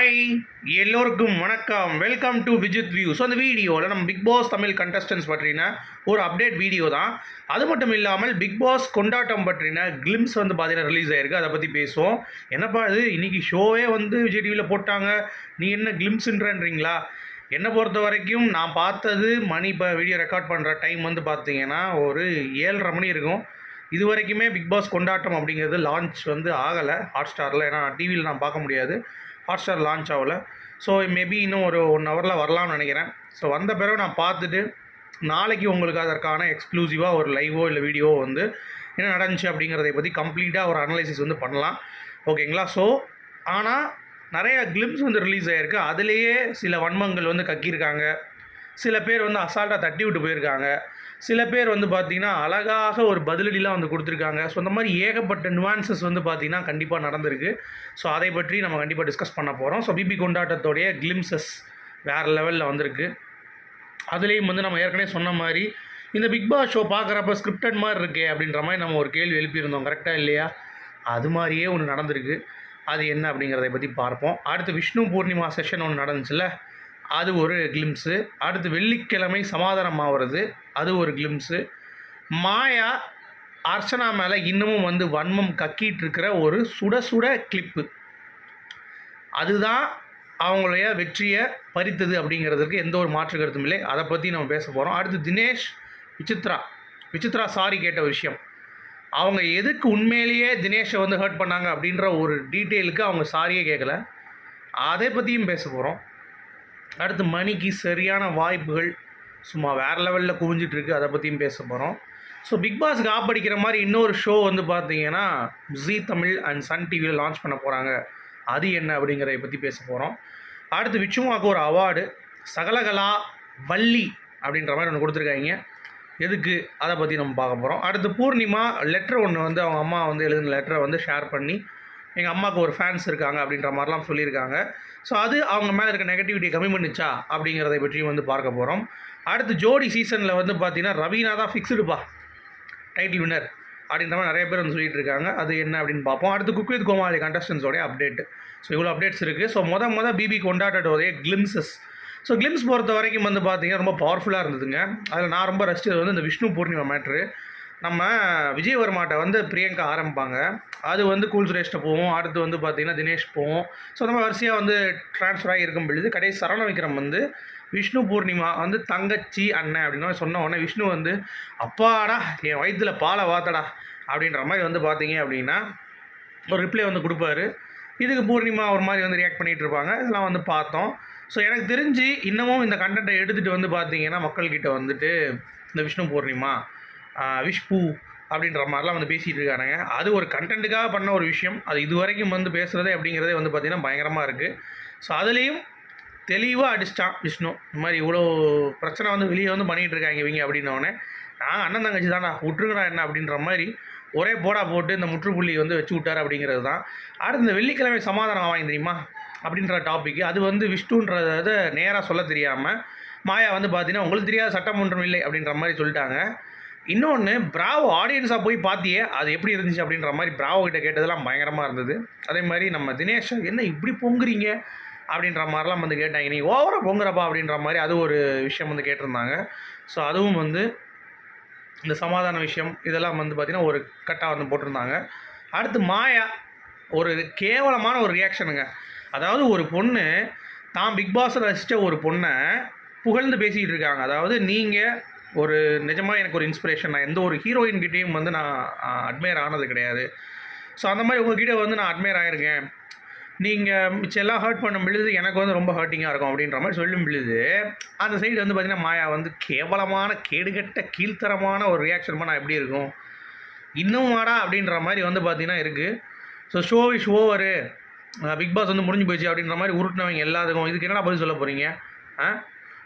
Hi எல்லோருக்கும் வணக்கம். Welcome to Vijith view so அந்த வீடியோவில் நம்ம பிக் பாஸ் தமிழ் கண்டஸ்டன்ஸ் பற்றின ஒரு அப்டேட் வீடியோ தான். அது மட்டும் இல்லாமல் பிக் பாஸ் கொண்டாட்டம் பற்றின கிளிம்ஸ் வந்து பார்த்தீங்கன்னா ரிலீஸ் ஆயிருக்கு. அதை பற்றி பேசுவோம். என்னப்பா இது? இன்னைக்கு ஷோவே வந்து விஜய் டிவியில் போட்டாங்க. நீ என்ன கிளிம்ஸுன்றன்றீங்களா என்னை பொறுத்த வரைக்கும் நான் பார்த்தது மணி இப்போ வீடியோ ரெக்கார்ட் பண்ணுற டைம் வந்து பார்த்தீங்கன்னா ஒரு ஏழரை மணி இருக்கும். இது வரைக்குமே பிக் பாஸ் கொண்டாட்டம் அப்படிங்கிறது லான்ச் வந்து ஆகலை. ஹாட் ஸ்டாரில் ஏன்னா டிவியில் நான் பார்க்க முடியாது. ஹாட் ஸ்டார் லான்ச் ஆகலை. ஸோ மேபி இன்னும் ஒரு ஒன் ஹவரில் வரலாம்னு நினைக்கிறேன். ஸோ வந்த பிறகு நான் பார்த்துட்டு நாளைக்கு உங்களுக்கு அதற்கான எக்ஸ்க்ளூசிவாக ஒரு லைவோ இல்லை வீடியோ வந்து என்ன நடந்துச்சு அப்படிங்கிறதை பற்றி கம்ப்ளீட்டாக ஒரு அனலைசிஸ் வந்து பண்ணலாம். ஓகேங்களா ஸோ ஆனால் நிறையா கிளிம்ஸ் வந்து ரிலீஸ் ஆகிருக்கு அதுலேயே சில வன்மங்கள் வந்து கக்கியிருக்காங்க. சில பேர் வந்து அசால்ட்டாக தட்டி விட்டு போயிருக்காங்க. சில பேர் வந்து பார்த்திங்கன்னா அழகாக ஒரு பதிலடிலாம் வந்து கொடுத்துருக்காங்க. ஸோ இந்த மாதிரி ஏகப்பட்ட நுவான்சஸ் வந்து பார்த்திங்கன்னா கண்டிப்பாக நடந்திருக்கு. ஸோ அதை பற்றி நம்ம கண்டிப்பாக டிஸ்கஸ் பண்ண போகிறோம் ஸோ பிபி கொண்டாட்டத்தோடைய கிளிம்சஸ் வேறு லெவலில் வந்திருக்கு. அதுலேயும் வந்து நம்ம ஏற்கனவே சொன்ன மாதிரி இந்த பிக் பாஸ் ஷோ பார்க்குறப்ப ஸ்கிரிப்டட் மாதிரி இருக்கே அப்படின்ற மாதிரி நம்ம ஒரு கேள்வி எழுப்பியிருந்தோம். கரெக்டாக இல்லையா? அது மாதிரியே ஒன்று நடந்திருக்கு. அது என்ன அப்படிங்கிறத பற்றி பார்ப்போம். அடுத்து விஷ்ணு பூர்ணிமா செஷன் ஒன்று நடந்துச்சுல்ல? அது ஒரு கிளிம்ஸு அடுத்து வெள்ளிக்கிழமை சமாதானம் ஆகிறது அது ஒரு கிளிம்ஸு மாயா அர்ச்சனா மேலே இன்னமும் வந்து வன்மம் கக்கிட்டு இருக்கிற ஒரு சுட சுட கிளிப்பு அதுதான் அவங்களுடைய வெற்றியை பறித்தது அப்படிங்கிறதுக்கு எந்த ஒரு மாற்று கருத்தும் இல்லை. அதை பற்றி நம்ம பேச போகிறோம் அடுத்து தினேஷ் விசித்ரா. விசித்ரா சாரி கேட்ட விஷயம். அவங்க எதுக்கு உண்மையிலேயே தினேஷை வந்து ஹர்ட் பண்ணாங்க அப்படின்ற ஒரு டீட்டெயிலுக்கு அவங்க சாரியே கேட்கல அதை பற்றியும் பேச போகிறோம் அடுத்து மணிக்கு சரியான வாய்ப்புகள் சும்மா வேறு லெவலில் குவிஞ்சிட்ருக்கு அதை பற்றியும் பேச போகிறோம் ஸோ பிக் பாஸ்க்கு ஆப்படிக்கிற மாதிரி இன்னொரு ஷோ வந்து பார்த்தீங்கன்னா ஜீ தமிழ் அண்ட் சன் டிவியில் லான்ச் பண்ண போகிறாங்க அது என்ன அப்படிங்கிறத பற்றி பேச போகிறோம் அடுத்து விச்சுமாவுக்கு ஒரு அவார்டு சகலகலா வள்ளி அப்படின்ற மாதிரி ஒன்று கொடுத்துருக்காங்க. எதுக்கு? அதை பற்றி நம்ம பார்க்க போகிறோம் அடுத்து பூர்ணிமா லெட்டர் ஒன்று வந்து அவங்க அம்மா வந்து எழுதின லெட்டரை வந்து ஷேர் பண்ணி எங்கள் அம்மாவுக்கு ஒரு ஃபேன்ஸ் இருக்காங்க அப்படின்ற மாதிரிலாம் சொல்லியிருக்காங்க. ஸோ அது அவங்க மேலே இருக்க நெகட்டிவிட்டியை கம்மி பண்ணிச்சா அப்படிங்கிறத பற்றியும் வந்து பார்க்க போகிறோம் அடுத்து ஜோடி சீசனில் வந்து பார்த்தீங்கன்னா ரவீனா தான் ஃபிக்ஸ்டுப்பா டைட்டில் வின்னர் அப்படின்ற மாதிரி நிறைய பேர் வந்து சொல்லிட்டு இருக்காங்க. அது என்ன அப்படின்னு பார்ப்போம். அடுத்து குக் வித் கோமாளி கண்டஸ்டன்ஸோடைய அப்டேட் ஸோ இவ்வளோ அப்டேட்ஸ் இருக்குது ஸோ மொத மொதல் பிபி கொண்டாட்டோடைய கிளிம்சஸ் ஸோ கிளிம்ஸ் பொறுத்த வரைக்கும் வந்து பார்த்தீங்கன்னா ரொம்ப பவர்ஃபுல்லாக இருந்ததுங்க. அதில் நான் ரொம்ப ரசித்தது வந்து இந்த விஷ்ணு பூர்ணிமா மேட்ரு நம்ம விஜயவர்மாட்ட வந்து பிரியங்கா ஆரம்பிப்பாங்க. அது வந்து கூல் சுரேஷ்ட போவோம். அடுத்து வந்து பார்த்திங்கன்னா தினேஷ் போவோம். ஸோ நம்ம வரிசையாக வந்து ட்ரான்ஸ்ஃபர் ஆகி இருக்கும் பொழுது கடைசி சரவண விக்ரம் வந்து விஷ்ணு பூர்ணிமா வந்து தங்கச்சி அண்ணன் அப்படின்னு சொன்ன உடனே விஷ்ணு வந்து அப்பாடா என் வயிற்றுல பாலை வாத்தடா அப்படின்ற மாதிரி வந்து பார்த்தீங்க அப்படின்னா ஒரு ரிப்ளை வந்து கொடுப்பாரு. இதுக்கு பூர்ணிமா ஒரு மாதிரி வந்து ரியாக்ட் பண்ணிகிட்டு இருப்பாங்க. இதெல்லாம் வந்து பார்த்தோம். ஸோ எனக்கு தெரிஞ்சு இன்னமும் இந்த கண்டென்ட்டை எடுத்துகிட்டு வந்து பார்த்தீங்கன்னா மக்கள்கிட்ட வந்துட்டு இந்த விஷ்ணு பூர்ணிமா விஷ்பூ அப்படின்ற மாதிரிலாம் வந்து பேசிகிட்டு இருக்கானுங்க. அது ஒரு கண்டென்ட்டுக்காக பண்ண ஒரு விஷயம். அது இது வரைக்கும் வந்து பேசுகிறதே அப்படிங்கிறதே வந்து பார்த்திங்கன்னா பயங்கரமாக இருக்குது ஸோ அதுலேயும் தெளிவாக அடிச்சிட்டான் விஷ்ணு. இந்த மாதிரி இவ்வளோ பிரச்சனை வந்து வெளியே வந்து பண்ணிகிட்டு இருக்காங்க இவங்க அப்படின்னோடனே நான் அண்ணன் தங்கச்சி தானா விட்டுருங்கடா என்ன? அப்படின்ற மாதிரி ஒரே போடா போட்டு இந்த முற்றுப்புள்ளி வந்து வச்சு விட்டார் அப்படிங்கிறது தான். அடுத்து இந்த வெள்ளிக்கிழமை சமாதானம் வாங்கி தெரியுமா? அப்படின்ற டாபிக் அது வந்து விஷ்ணுன்றதை நேராக சொல்ல தெரியாமல் மாயா வந்து பார்த்தீங்கன்னா உங்களுக்கு தெரியாத சட்டம் ஒன்றும் இல்லை அப்படின்ற மாதிரி சொல்லிட்டாங்க. இன்னொன்று பிராவோ ஆடியன்ஸாக போய் பார்த்தியே அது எப்படி இருந்துச்சு அப்படின்ற மாதிரி பிராவோ கிட்ட கேட்டதெல்லாம் பயங்கரமாக இருந்தது. அதே மாதிரி நம்ம தினேஷ் என்ன இப்படி பொங்குறீங்க? அப்படின்ற மாதிரிலாம் வந்து கேட்டாங்க. நீ ஓவராக பொங்குறப்பா? அப்படின்ற மாதிரி அது ஒரு விஷயம் வந்து கேட்டிருந்தாங்க. ஸோ அதுவும் வந்து இந்த சமாதான விஷயம் இதெல்லாம் வந்து பார்த்திங்கன்னா ஒரு கட்டாக வந்து போட்டிருந்தாங்க. அடுத்து மாயா ஒரு கேவலமான ஒரு ரியாக்ஷனுங்க அதாவது ஒரு பொண்ணு தான் பிக் பாஸில் ரசித்த ஒரு பொண்ணை புகழ்ந்து பேசிக்கிட்டு இருக்காங்க. அதாவது நீங்கள் ஒரு நிஜமாக எனக்கு ஒரு இன்ஸ்பிரேஷன் நான் எந்த ஒரு ஹீரோயின் கிட்டேயும் வந்து நான் அட்மையர் ஆனது கிடையாது. ஸோ அந்த மாதிரி உங்ககிட்ட வந்து நான் அட்மையர் ஆகிருக்கேன் நீங்கள் மிச்செல்லாம் எல்லாம் ஹர்ட் பண்ணும் பொழுது எனக்கு வந்து ரொம்ப ஹர்ட்டிங்காக இருக்கும் அப்படின்ற மாதிரி சொல்லும் பொழுது அந்த சைடு வந்து பார்த்திங்கன்னா மாயா வந்து கேவலமான கேடுகட்ட கீழ்த்தரமான ஒரு ரியாக்ஷன் பண்ணால் எப்படி இருக்கும்? இன்னும் வாடா அப்படின்ற மாதிரி வந்து பார்த்திங்கன்னா இருக்குது so show is over Big Boss வந்து முடிஞ்சு போச்சு அப்படின்ற மாதிரி உருட்டினவங்க எல்லாத்துக்கும் இதுக்கு என்னடா பதில் சொல்ல போகிறீங்க ஆ?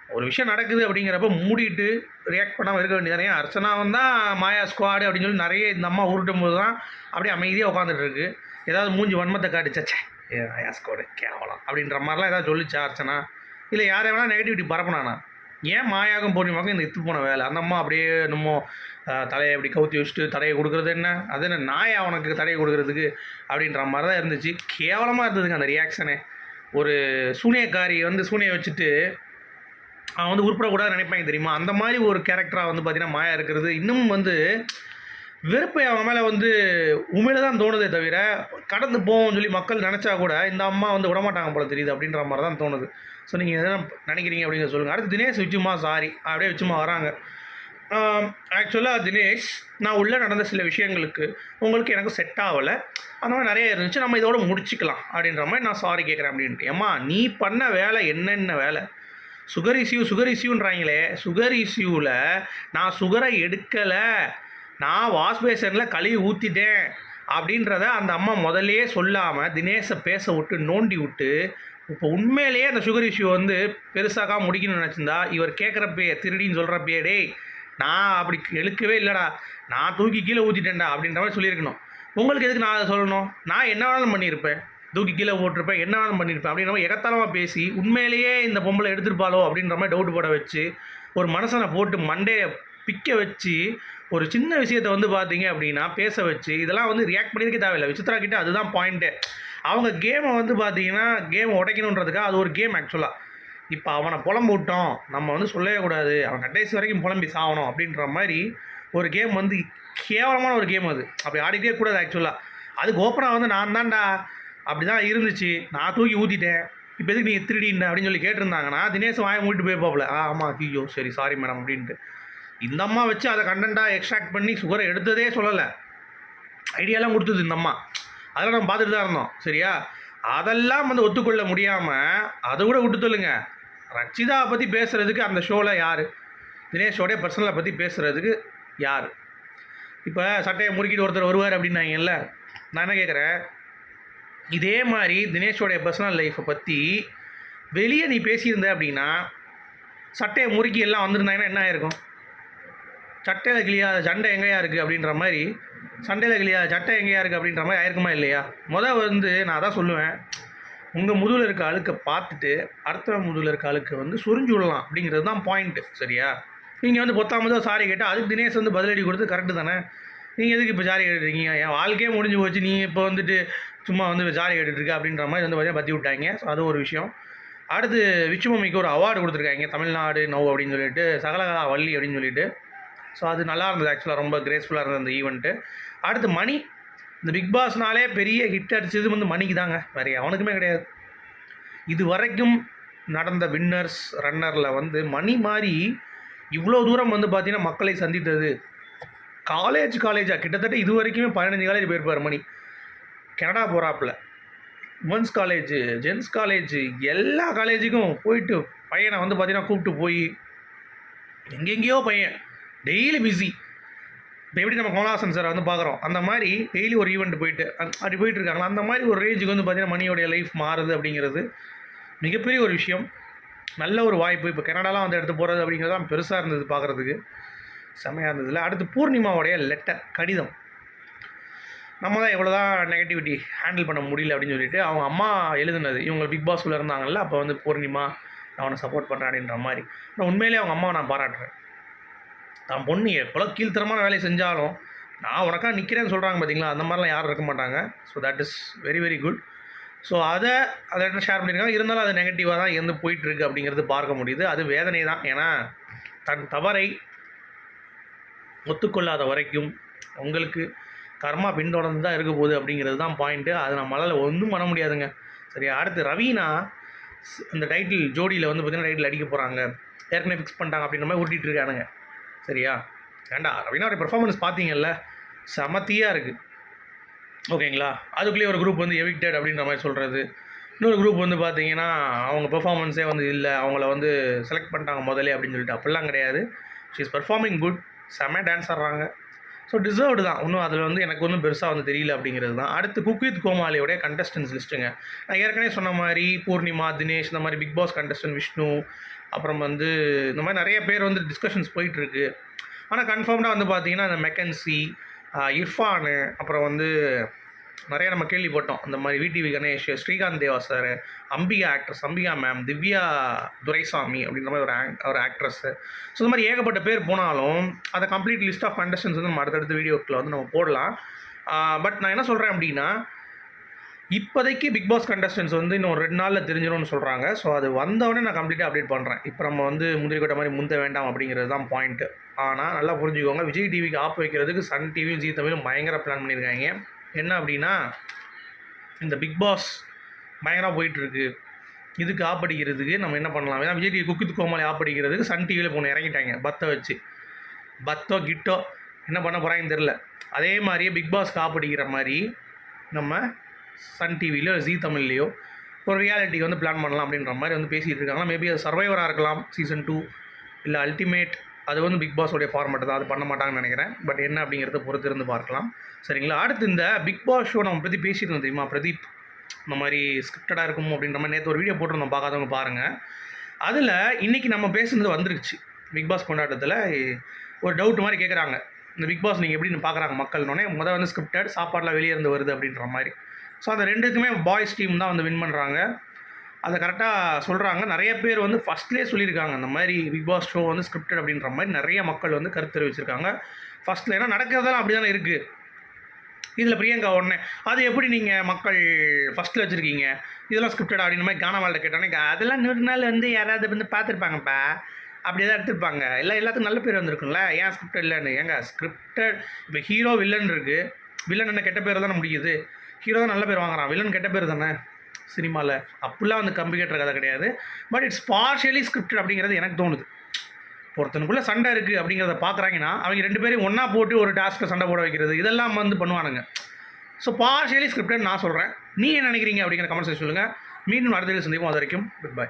ஒரு விஷயம் நடக்குது அப்படிங்கிறப்ப மூடிட்டு ரியாக்ட் பண்ணாமல் இருக்க வேண்டியது ஏன் அர்ச்சனா வந்தால் மாயா ஸ்குவாடு அப்படின்னு சொல்லி நிறைய இந்த அம்மா உருட்டும் போது தான் அப்படியே அமைதியாக உட்காந்துட்டு இருக்கு. ஏதாவது மூஞ்சி வன்மத்தை காட்டுச்சே. ஏ மாயா ஸ்குவாடு கேவலம் அப்படின்ற மாதிரிலாம் ஏதாவது சொல்லிச்சா அர்ச்சனா? இல்லை யாரை வேணால் நெகட்டிவிட்டி பரப்பினானா? ஏன் மாயாகும் பூர்ணிமாக்கும் இந்த இத்து போன வேலை? அந்த அம்மா அப்படியே நம்ம தலையை அப்படி கவுத்தி வச்சுட்டு தடையை கொடுக்குறது என்ன? அது என்ன நாயா அவனுக்கு தடையை கொடுக்குறதுக்கு அப்படின்ற மாதிரி தான் இருந்துச்சு. கேவலமாக இருந்ததுங்க அந்த ரியாக்ஷனே ஒரு சூனியக்காரி வந்து சூனியை வச்சுட்டு அவன் வந்து உருப்படக்கூடாது நினைப்பாங்க தெரியுமா? அந்த மாதிரி ஒரு கேரக்டராக வந்து பார்த்தீங்கன்னா மாயா இருக்கிறது இன்னும் வந்து வெறுப்பை அவங்க மேலே வந்து உண்மையில தான் தோணுதே தவிர கடந்து போவோம்னு சொல்லி மக்கள் நினச்சா கூட இந்த அம்மா வந்து விடமாட்டாங்க போல தெரியுது அப்படின்ற மாதிரி தான் தோணுது. ஸோ நீங்கள் எதனா நினைக்கிறீங்க அப்படிங்கிற சொல்லுங்கள் அடுத்து தினேஷ் விச்சுமா சாரி அப்படியே விச்சுமா வராங்க. ஆக்சுவலாக தினேஷ் நான் உள்ளே நடந்த சில விஷயங்களுக்கு உங்களுக்கு எனக்கு செட் ஆகலை. அந்த மாதிரி நிறைய இருந்துச்சு. நம்ம இதோட முடிச்சுக்கலாம் அப்படின்ற மாதிரி நான் சாரி கேட்குறேன் அப்படின்ட்டு. ஏம்மா நீ பண்ண வேலை என்னென்ன வேலை? சுகர் இஷ்யூ சுகர் இஷ்யூன்றாங்களே சுகர் இஷ்யூவில் நான் சுகரை எடுக்கலை நான் வாஷ் பேசனில் கழுவி ஊற்றிட்டேன் அப்படின்றத அந்த அம்மா முதல்லயே சொல்லாமல் தினேஷை பேச விட்டு நோண்டி விட்டு இப்போ உண்மையிலேயே அந்த சுகர் இஷ்யூ வந்து பெருசாக முடிக்கணும்னு நினச்சிருந்தா இவர் கேட்குறப்பே திருடின்னு சொல்கிறப்பே டேய் நான் அப்படி எழுக்கவே இல்லைடா நான் தூக்கி கீழே ஊற்றிட்டேன்டா அப்படின்ற மாதிரி சொல்லியிருக்கணும். உங்களுக்கு எதுக்கு நான் அதை சொல்லணும்? நான் என்ன வேணாலும் பண்ணியிருப்பேன். தூக்கி கீழே போட்டிருப்பேன் என்ன பண்ணியிருப்பேன் அப்படின்ற மாதிரி எகத்தாளமாக பேசி உண்மையிலேயே இந்த பொம்பளை எடுத்திருப்பாளோ அப்படின்ற மாதிரி டவுட் போட வச்சு ஒரு மனசனை போட்டு மண்டையை பிக்க வச்சு ஒரு சின்ன விஷயத்தை வந்து பார்த்தீங்க அப்படின்னா பேச வச்சு இதெல்லாம் வந்து ரியாக்ட் பண்ணியிருக்க தேவையில்லை. விசித்ரா கிட்ட அதுதான் பாயிண்ட்டே அவங்க கேமை வந்து பார்த்தீங்கன்னா கேமை உடைக்கணுன்றதுக்காக அது ஒரு கேம் ஆக்சுவலாக இப்போ அவனை புலம்பு விட்டோம். நம்ம வந்து சொல்லவே கூடாது. அவன் கடைசி வரைக்கும் புலம்பி சாகணும் அப்படின்ற மாதிரி ஒரு கேம் வந்து கேவலமான ஒரு கேம் அது. அப்படி ஆடிட்டே கூடாது ஆக்சுவலாக அதுக்கு ஓப்பனாக வந்து நான் தான்டா. அப்படி தான் இருந்துச்சு. நான் தூக்கி ஊற்றிட்டேன் இப்போ எதுக்கு நீங்கள் திருடின அப்படின்னு சொல்லி கேட்டிருந்தாங்கன்னா தினேஷ் வாயை மூட்டு போய் ஆ ஆமாம் ஐயோ சரி சாரி மேடம் அப்படின்ட்டு. இந்த அம்மா வச்சு அதை கண்டென்ட்டாக எக்ஸ்ட்ராக்ட் பண்ணி சுகரை எடுத்ததே சொல்லலை. ஐடியாலாம் கொடுத்தது இந்த அம்மா. அதெல்லாம் நம்ம பார்த்துட்டு தான் இருந்தோம். சரியா? அதெல்லாம் வந்து ஒத்துக்கொள்ள முடியாமல் அதை கூட விட்டு சொல்லுங்க ரச்சிதாவை பற்றி பேசுகிறதுக்கு அந்த ஷோவில் யார்? தினேஷோடைய பர்சனலை பற்றி பேசுகிறதுக்கு யார்? இப்போ சட்டையை முறுக்கிட்டு ஒருத்தர் வருவார் அப்படின்னாங்கல்ல. நான் என்ன கேட்குறேன் இதே மாதிரி தினேஷோடைய பர்சனல் லைஃப்பை பற்றி வெளியே நீ பேசியிருந்த அப்படின்னா சட்டையை முறுக்கி எல்லாம் வந்திருந்தாங்கன்னா என்ன ஆயிருக்கும்? சட்டையில் கிளியாத சண்டை எங்கேயா இருக்குது அப்படின்ற மாதிரி சண்டையில் கிளியாத சட்டை எங்கேயா இருக்குது அப்படின்ற மாதிரி ஆயிருக்குமா இல்லையா? மொதல் வந்து நான் அதான் சொல்லுவேன். உங்கள் முதுகில் இருக்க அழுக்கை பார்த்துட்டு அடுத்த முதுகில் இருக்க அழுக்கை வந்து சுரிஞ்சு விடலாம் அப்படிங்கிறது தான் பாயிண்ட்டு சரியா? நீங்கள் வந்து பொத்தாமதோ சாரி கேட்டால் அதுக்கு தினேஷ் வந்து பதிலடி கொடுத்து கரெக்டு தானே? நீங்கள் எதுக்கு இப்போ ஜாலி கேட்டுருக்கீங்க என் வாழ்க்கையே முடிஞ்சு போச்சு. நீங்கள் இப்போ வந்துட்டு சும்மா வந்து ஜாலி கேட்டுட்ருக்க அப்படின்ற மாதிரி வந்து பார்த்தீங்கன்னா பற்றி விட்டாங்க. ஸோ அது ஒரு விஷயம். அடுத்து விச்சுமம்மிக்கு ஒரு அவார்டு கொடுத்துருக்காங்க. தமிழ்நாடு நோ அப்படின்னு சொல்லிட்டு சகலகலா வள்ளி அப்படின்னு சொல்லிட்டு. ஸோ அது நல்லா இருந்தது ஆக்சுவலாக ரொம்ப கிரேஸ்ஃபுல்லாக இருந்தது அந்த ஈவெண்ட்டு அடுத்து மணி. இந்த பிக் பாஸ்னாலே பெரிய ஹிட் அடிச்சது வந்து மணிக்கு தாங்க. வேறு அவனுக்குமே கிடையாது. இது வரைக்கும் நடந்த வின்னர்ஸ் ரன்னரில் வந்து மணி மாதிரி இவ்வளோ தூரம் வந்து பார்த்திங்கன்னா மக்களை சந்தித்தது. காலேஜ் காலேஜாக கிட்டத்தட்ட இது வரைக்குமே பதினஞ்சு காலேஜ் போயிருப்பார் மணி. கனடா போகிறாப்புல உமன்ஸ் காலேஜ் ஜென்ஸ் காலேஜ் எல்லா காலேஜுக்கும் போயிட்டு பையனை வந்து பார்த்தீங்கன்னா கூப்பிட்டு போய் எங்கெங்கேயோ பையன் டெய்லி பிஸி இப்போ எப்படி நம்ம கமலஹாசன் சார் வந்து பார்க்குறோம் அந்த மாதிரி டெய்லி ஒரு ஈவெண்ட் போயிட்டு அப்படி போயிட்டு இருக்காங்களா? அந்த மாதிரி ஒரு ரேஞ்சுக்கு வந்து பார்த்தீங்கன்னா மணியோடைய லைஃப் மாறுது அப்படிங்கிறது மிகப்பெரிய ஒரு விஷயம். நல்ல ஒரு வாய்ப்பு. இப்போ கனடாலாம் வந்து எடுத்து போகிறது அப்படிங்கிறது தான் பெருசாக இருந்தது பார்க்குறதுக்கு செம்மையாக இருந்ததில்ல அடுத்து பூர்ணிமாவுடைய லெட்டர் கடிதம். நம்ம தான் எவ்வளோ தான் நெகட்டிவிட்டி ஹேண்டில் பண்ண முடியல அப்படின்னு சொல்லிட்டு அவங்க அம்மா எழுதுனது. இவங்க பிக் பாஸ்குள்ளே இருந்தாங்கல்ல அப்போ வந்து பூர்ணிமா நான் அவனை சப்போர்ட் பண்ணுறேன் அப்படின்ற மாதிரி. நான் உண்மையிலே அவங்க அம்மாவை நான் பாராட்டுறேன். தான் பொண்ணு எவ்வளோ கீழ்த்தரமான வேலையை செஞ்சாலும் நான் உனக்கா நிற்கிறேன்னு சொல்கிறாங்க பார்த்தீங்களா அந்த மாதிரிலாம் யாரும் இருக்க மாட்டாங்க. So that is very very good so அதை அதை ஷேர் பண்ணியிருக்காங்க. இருந்தாலும் அது நெகட்டிவாக தான் இருந்து போயிட்டுருக்கு அப்படிங்கிறது பார்க்க முடியுது. அது வேதனை தான் ஏன்னா தன் தவறை ஒத்துக்கொள்ளாத வரைக்கும் உங்களுக்கு கர்மா பின்தொடர்ந்து தான் இருக்க போகுது அப்படிங்கிறது தான் பாயிண்ட்டு அது நம்மளால் ஒன்றும் பண்ண முடியாதுங்க. சரி அடுத்து ரவீனா அந்த இந்த டைட்டில் ஜோடியில் வந்து பார்த்திங்கன்னா டைட்டில் அடிக்க போகிறாங்க ஏற்கனவே ஃபிக்ஸ் பண்ணிட்டாங்க அப்படின்ற மாதிரி ஓட்டிகிட்டு இருக்கானுங்க. சரியா? ஏண்டா ரவீனாவுடைய பெர்ஃபார்மன்ஸ் பார்த்தீங்கல்ல செமத்தியாக இருக்குது ஓகேங்களா? அதுக்குள்ளேயே ஒரு குரூப் வந்து எவிக்டட் அப்படின்ற மாதிரி சொல்கிறது இன்னொரு குரூப் வந்து பார்த்தீங்கன்னா அவங்க பெர்ஃபார்மன்ஸே வந்து இல்லை அவங்கள வந்து செலக்ட் பண்ணிட்டாங்க முதலே அப்படின்னு சொல்லிட்டு அப்படிலாம் கிடையாது. ஷீ இஸ் பர்ஃபார்மிங் குட் செம்ம டான்ஸ் ஆடுறாங்க. ஸோ டிசர்வ்டு தான். இன்னும் அதில் வந்து எனக்கு ஒன்றும் பெருசாக வந்து தெரியல அப்படிங்கிறது தான். அடுத்து குக் வித் கோமாளியோடைய கண்டஸ்டன்ஸ் லிஸ்ட்டுங்க நான் ஏற்கனவே சொன்ன மாதிரி பூர்ணிமா தினேஷ் இந்த மாதிரி பிக் பாஸ் கண்டஸ்டன் விஷ்ணு அப்புறம் வந்து இந்த மாதிரி நிறைய பேர் வந்து டிஸ்கஷன்ஸ் போயிட்டுருக்கு. ஆனால் கன்ஃபார்ம்டாக வந்து பார்த்தீங்கன்னா இந்த மெக்கன்சி இர்ஃபானு அப்புறம் வந்து நிறைய நம்ம கேள்விப்பட்டோம். இந்த மாதிரி VTV Ganesh Srikanth Deva sir Ambika actress Ambika ma'am Divya Duraisamy அப்படின்ற மாதிரி ஒரு ஒரு ஆக்ட்ரஸ்ஸு ஸோ இந்த மாதிரி ஏகப்பட்ட பேர் போனாலும் அதை கம்ப்ளீட் லிஸ்ட் ஆஃப் கண்டஸ்டன்ஸ் வந்து நம்ம அடுத்தடுத்த வீடியோக்கில் வந்து நம்ம போடலாம். பட் நான் என்ன சொல்கிறேன் அப்படின்னா இப்போதைக்கு பிக் பாஸ் கண்டஸ்டன்ஸ் வந்து இன்னும் ஒரு ரெண்டு நாளில் தெரிஞ்சிடும்னு சொல்கிறாங்க ஸோ அது வந்தவொடனே நான் கம்ப்ளீட்டாக அப்டேட் பண்ணுறேன் இப்போ நம்ம வந்து முந்திரி கொட்டை மாதிரி முந்த வேண்டாம் அப்படிங்கிறது தான் பாயிண்ட்டு ஆனால் நல்லா புரிஞ்சுக்கோங்க. விஜய் டிவிக்கு ஆப் வைக்கிறதுக்கு சன் டிவியும் ஜி தமிழும் பயங்கர பிளான் பண்ணியிருக்காங்க. என்ன அப்படின்னா இந்த பிக் பாஸ் பயங்கரமாக போயிட்டுருக்கு. இதுக்கு ஆப்படிக்கிறதுக்கு நம்ம என்ன பண்ணலாம்? ஏன்னா விஜய் டிவி குக்கு கோமாளி ஆப்படிக்கிறதுக்கு சன் டிவியில் போன இறங்கிட்டாங்க பத்தை வச்சு. பத்தோ கிட்டோ என்ன பண்ண போகிறாங்கன்னு தெரில அதே மாதிரியே பிக் பாஸ்க்கு காப்படிக்கிற மாதிரி நம்ம சன் டிவிலையோ ஜி தமிழ்லையோ ஒரு ரியாலிட்டிக்கு வந்து பிளான் பண்ணலாம் அப்படின்ற மாதிரி வந்து பேசிகிட்டு இருக்காங்க. மேபி அது சர்வைவராக இருக்கலாம் சீசன் டூ இல்லை அல்டிமேட் அது வந்து பிக் பாஸோடைய ஃபார்மேட் தான். அது பண்ண மாட்டாங்கன்னு நினைக்கிறேன். பட் என்ன அப்படிங்கிறத பொறுத்து இருந்து பார்க்கலாம். சரிங்களா? அடுத்து இந்த பிக் பாஸ் ஷோ நம்ம பற்றி பேசியிருந்தோம் தெரியுமா? பிரதீப் இந்த மாதிரி ஸ்கிரிப்டடாக இருக்கும் அப்படின்ற மாதிரி நேற்று ஒரு வீடியோ போட்டிருந்தோம். பார்க்காதவங்க பாருங்கள் அதில் இன்றைக்கி நம்ம பேசுனது வந்துருச்சு. பிக் பாஸ் கொண்டாட்டத்தில் ஒரு டவுட் மாதிரி கேட்குறாங்க இந்த பிக் பாஸ் நீங்கள் எப்படின்னு பார்க்குறாங்க மக்கள்னோடனே முதல் வந்து ஸ்கிரிப்டட் சாப்பாடெலாம் வெளியே இருந்து வருது அப்படின்ற மாதிரி. ஸோ அந்த ரெண்டுக்குமே பாய்ஸ் டீம் தான் வந்து வின் பண்ணுறாங்க அதை கரெக்டாக சொல்கிறாங்க நிறைய பேர் வந்து ஃபஸ்ட்லேயே சொல்லியிருக்காங்க. இந்த மாதிரி பிக் பாஸ் ஷோ வந்து ஸ்கிரிப்டட் அப்படின்ற மாதிரி நிறைய மக்கள் வந்து கருத்து தெரிவிச்சிருக்காங்க. ஃபஸ்ட்டில் ஏன்னா நடக்கிறதெல்லாம் அப்படி தானே இருக்குது இதில் பிரியங்கா உடனே அது எப்படி நீங்கள் மக்கள் ஃபஸ்ட்டில் வச்சுருக்கீங்க? இதெல்லாம் ஸ்கிரிப்டட் அப்படின்ற மாதிரி கானாவாலில் கேட்டோன்னே அதெல்லாம் நூறு நாள் வந்து யாராவது வந்து பார்த்துருப்பாங்கப்பா. அப்படி தான் எடுத்துருப்பாங்க. எல்லாம் எல்லாத்துக்கும் நல்ல பேர் வந்திருக்குல்ல ஏன் ஸ்கிரிப்டட் இல்லைன்னு? ஏங்க ஸ்கிரிப்டட் இப்போ ஹீரோ வில்லன் இருக்குது வில்லன் என்ன கெட்ட பேர் தானே முடியுது. ஹீரோ தான் நல்ல பேர் வாங்குறான். வில்லன் கெட்ட பேர் தானே? சினிமாவில் அப்படிலாம் வந்து கம்பி கட்டுற கதை கிடையாது. பட் இட்ஸ் பார்ஷியலி ஸ்கிரிப்டட் அப்படிங்கிறது எனக்கு தோணுது. ஒருத்தனுக்குள்ளே சண்டை இருக்குது அப்படிங்கிறத பார்க்குறாங்கன்னா அவங்க ரெண்டு பேரும் ஒன்றா போட்டு ஒரு டாஸ்க்கை சண்டை போட வைக்கிறது இதெல்லாம் வந்து பண்ணுவானுங்க. ஸோ பார்ஷியலி ஸ்கிரிப்டட் நான் சொல்கிறேன் நீ என்ன நினைக்கிறீங்க அப்படிங்கிற கமெண்ட்ஸ் சொல்லுங்கள் மீண்டும் அடுத்த சந்திப்போம். அது வரைக்கும் குட் பை